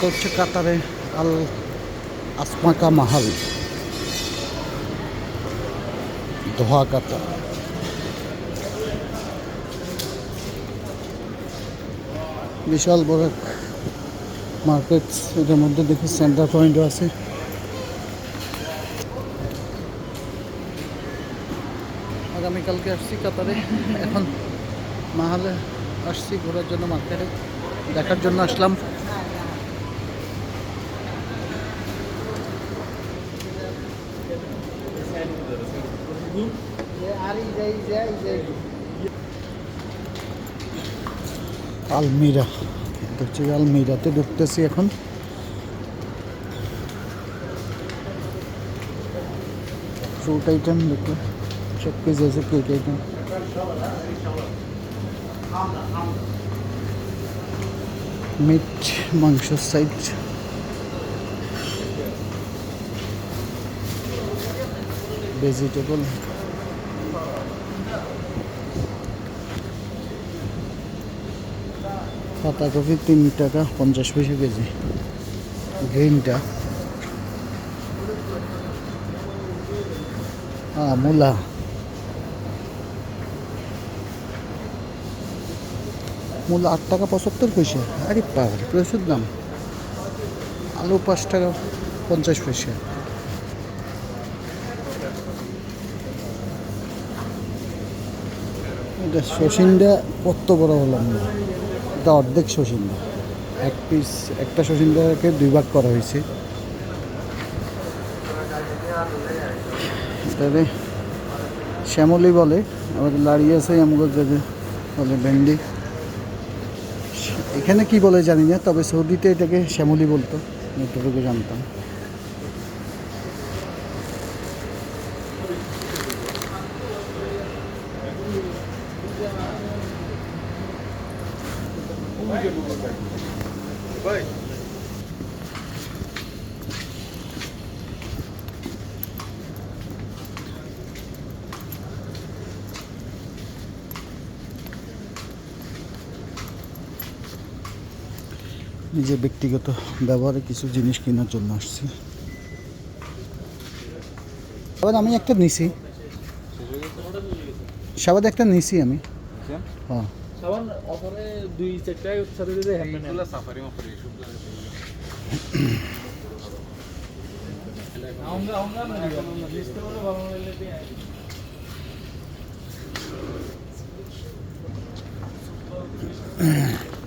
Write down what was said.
এটা হচ্ছে কাতারে আল আসমাকা মাহাল। দোহা কাতার। বিশাল বড় মার্কেট, এটার মধ্যে দেখি সেন্টার পয়েন্টও আছে। আগামীকালকে আসছি কাতারে। এখন মাহালে আসছি, ঘোরার জন্য মার্কেটে। দেখার জন্য আসলাম। আলমিরা। হচ্ছে আলমিরাতে ঢুকতেছি এখন। ফ্রুট আইটেম দেখো। সব কিছু আছে কেক আইটেম মিট মাংস সাইড ভেজিটেবল পাতাকপি তিন টাকা, পঞ্চাশ পয়সা কেজি। গ্রিনটা। মূলা। মূলা আট টাকা পঁচাত্তর পয়সা। আরে পাগল প্রচুর দাম। আলু পাঁচ টাকা, পঞ্চাশ পয়সা। এটা শশিনটা কত বড় হলাম না এটা অর্ধেক শশিন্দা এক পিস একটা শশিন্দাকে দুই ভাগ করা হয়েছে। এটারে শ্যামলি বলে আমাদের লাড়ি আছে যাদের বলে ভেন্ডি। এখানে কি বলে জানি না, তবে সৌদিতে এটাকে শ্যামলি বলতো এতটুকু জানতাম। নিজের ব্যক্তিগত ব্যবহারে কিছু জিনিস কেনার জন্য আসছি। আবার আমি একটা নিছি। সাবাদ একটা নিছি আমি। হ্যাঁ। সাবান অফারে দুই চারটায় সাথে দিতে হ্যান্ডমেড এগুলো সাফারি মাফারি এসব আমরা আমরা লিস্টে বলে ভালো লাগলে দিয়ে হ্যাঁ